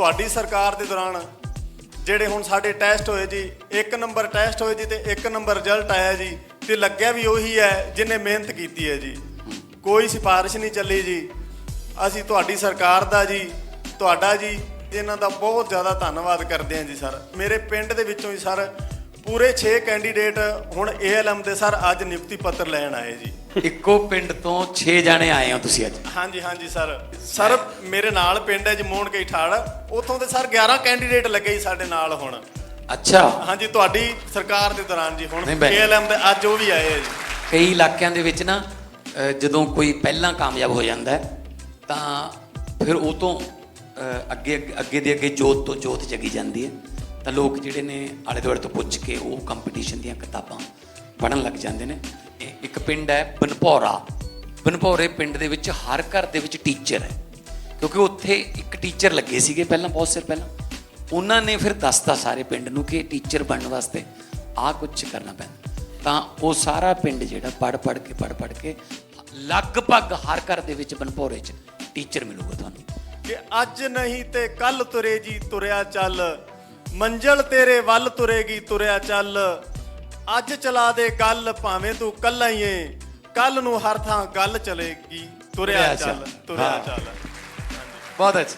ਤੁਹਾਡੀ ਸਰਕਾਰ ਦੇ ਦੌਰਾਨ ਜਿਹੜੇ ਹੁਣ ਸਾਡੇ ਟੈਸਟ ਹੋਏ ਜੀ, ਇੱਕ ਨੰਬਰ ਟੈਸਟ ਹੋਏ ਜੀ ਤੇ ਇੱਕ ਨੰਬਰ ਰਿਜ਼ਲਟ ਆਇਆ ਜੀ ਤੇ ਲੱਗਿਆ ਵੀ ਉਹੀ ਹੈ ਜਿਹਨੇ ਮਿਹਨਤ ਕੀਤੀ ਹੈ ਜੀ। ਕੋਈ ਸਿਫਾਰਿਸ਼ ਨਹੀਂ ਚੱਲੀ ਜੀ। ਅਸੀਂ ਤੁਹਾਡੀ ਸਰਕਾਰ ਦਾ ਜੀ, ਤੁਹਾਡਾ ਜੀ, ਇਹਨਾਂ ਦਾ ਬਹੁਤ ਜ਼ਿਆਦਾ ਧੰਨਵਾਦ ਕਰਦੇ ਹਾਂ ਜੀ, ਸਰ। ਮੇਰੇ ਪਿੰਡ ਦੇ ਵਿੱਚੋਂ ਹੀ, ਸਰ ਪੂਰੇ 6 ਕੈਂਡੀਡੇਟ ਹੁਣ ਏਐਲਐਮ ਦੇ ਸਰ ਅੱਜ ਨਿਯੁਕਤੀ ਪੱਤਰ ਲੈਣ ਆਏ ਜੀ। ਇੱਕੋ ਪਿੰਡ ਤੋਂ 6 ਜਾਣੇ ਆਏ ਹੋ ਤੁਸੀਂ ਅੱਜ। ਹਾਂਜੀ ਹਾਂਜੀ ਸਰ। ਸਰ ਮੇਰੇ ਨਾਲ ਪਿੰਡ ਹੈ ਜੀ ਮੋਹਣ ਕਈ ਠਾੜ ਉਥੋਂ ਦੇ ਸਰ 11 ਕੈਂਡੀਡੇਟ ਲੱਗੇ ਜੀ ਸਾਡੇ ਨਾਲ ਹੁਣ। ਅੱਛਾ। ਹਾਂਜੀ ਤੁਹਾਡੀ ਸਰਕਾਰ ਦੇ ਦੌਰਾਨ ਜੀ ਹੁਣ ਏਐਲਐਮ ਦੇ ਅੱਜ ਉਹ ਵੀ ਆਏ ਆ ਜੀ। ਕਈ ਇਲਾਕਿਆਂ ਦੇ ਵਿੱਚ ਨਾ ਜਦੋਂ ਕੋਈ ਪਹਿਲਾਂ ਕਾਮਯਾਬ ਹੋ ਜਾਂਦਾ ਹੈ ਤਾਂ ਫਿਰ ਉਹ ਤੋਂ ਅੱਗੇ ਅੱਗੇ ਦੇ ਅੱਗੇ ਜੋਤ ਤੋਂ ਜੋਤ ਜਗੀ ਜਾਂਦੀ ਹੈ। ਤਾਂ ਲੋਕ ਜਿਹੜੇ ਨੇ ਆਲੇ ਦੁਆਲੇ ਤੋਂ ਪੁੱਛ ਕੇ ਉਹ ਕੰਪੀਟੀਸ਼ਨ ਦੀਆਂ ਕਿਤਾਬਾਂ ਪੜ੍ਹਨ ਲੱਗ ਜਾਂਦੇ ਨੇ। ਇੱਕ ਪਿੰਡ ਹੈ ਬਨਪੌਰਾ ਬਨਪੌਰੇ ਪਿੰਡ ਦੇ ਵਿੱਚ ਹਰ ਘਰ ਦੇ ਵਿੱਚ ਟੀਚਰ ਹੈ। ਕਿਉਂਕਿ ਉੱਥੇ ਇੱਕ ਟੀਚਰ ਲੱਗੇ ਸੀਗੇ ਪਹਿਲਾਂ, ਬਹੁਤ ਸਿਰ ਪਹਿਲਾਂ। ਉਹਨਾਂ ਨੇ ਫਿਰ ਦੱਸਤਾ ਸਾਰੇ ਪਿੰਡ ਨੂੰ ਕਿ ਟੀਚਰ ਬਣਨ ਵਾਸਤੇ ਆਹ ਕੁਝ ਕਰਨਾ ਪੈਂਦਾ। ਤਾਂ ਉਹ ਸਾਰਾ ਪਿੰਡ ਜਿਹੜਾ ਪੜ ਪੜ ਕੇ ਪੜ ਪੜ ਕੇ ਲਗਭਗ ਹਰ ਘਰ ਦੇ ਵਿੱਚ ਬਨਪੌਰੇ 'ਚ ਟੀਚਰ ਮਿਲੂਗਾ ਤੁਹਾਨੂੰ। ਕਿ ਅੱਜ ਨਹੀਂ ਤੇ ਕੱਲ ਤੁਰੇ ਜੀ ਤੁਰਿਆ ਚੱਲ। ਮੰਜ਼ਲ ਤੇਰੇ ਵੱਲ ਤੁਰੇਗੀ ਤੁਰਿਆ ਚੱਲ ਅੱਜ ਚਲਾ ਦੇ ਗੱਲ ਭਾਵੇਂ ਤੂੰ ਕੱਲਾ ਹੀ ਏ ਕੱਲ ਨੂੰ ਹਰ ਥਾਂ ਗੱਲ ਚਲੇਗੀ ਤੁਰਿਆ ਚੱਲ। ਤੁਰਿਆ। ਚੱਲ ਬਹੁਤ ਅੱਛਾ